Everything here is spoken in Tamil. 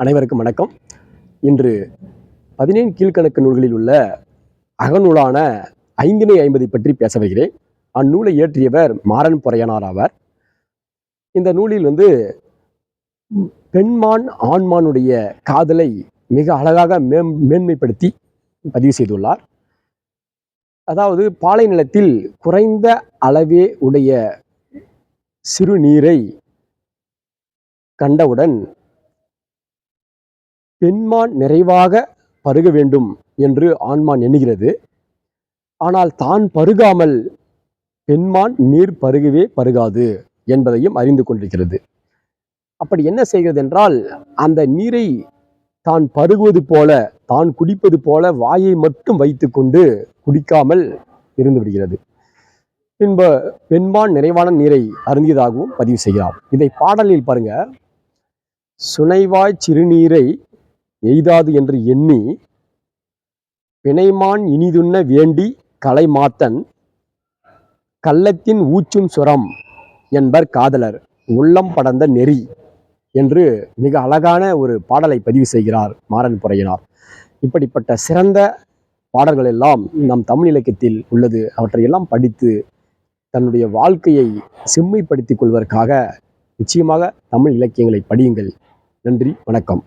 அனைவருக்கும் வணக்கம். இன்று பதினேழு கீழ்க்கணக்கு நூல்களில் உள்ள அகநூலான ஐந்தினை ஐம்பதை பற்றி பேச வருகிறேன். அந்நூலை இயற்றியவர் மாறன் பொறையனார் ஆவார். இந்த நூலில் வந்து பெண்மான் ஆண்மானுடைய காதலை மிக அழகாக மேம் மேன்மைப்படுத்தி பதிவு செய்துள்ளார். அதாவது பாலை நிலத்தில் குறைந்த அளவே உடைய சிறுநீரை கண்டவுடன் பெண்மான் நிறைவாக பருக வேண்டும் என்று ஆண்மான் எண்ணுகிறது. ஆனால் தான் பருகாமல் பெண்மான் நீர் பருகவே பருகாது என்பதையும் அறிந்து கொண்டிருக்கிறது. அப்படி என்ன செய்கிறது என்றால் அந்த நீரை தான் பருகுவது போல தான் குடிப்பது போல வாயை மட்டும் வைத்துக்கொண்டு குடிக்காமல் இருந்து விடுகிறது. பின்பு பெண்மான் நிறைவான நீரை அருந்தியதாகவும் பதிவு செய்கிறார் இதை பாடலில் பாருங்க. சுனைவாய் சிறுநீரை எய்தாது என்று எண்ணி பிணைமான் இனிதுண்ண வேண்டி கலைமாத்தன் கள்ளத்தின் ஊச்சும் சுரம் என்பர் காதலர் உள்ளம் படர்ந்த நெறி என்று மிக அழகான ஒரு பாடலை பதிவு செய்கிறார் மாறன் புறையினார் இப்படிப்பட்ட சிறந்த பாடல்கள் எல்லாம் நம் தமிழ் இலக்கியத்தில் உள்ளது. அவற்றையெல்லாம் படித்து தன்னுடைய வாழ்க்கையை செம்மைப்படுத்திக் கொள்வதற்காக நிச்சயமாக தமிழ் இலக்கியங்களை படியுங்கள். நன்றி வணக்கம்.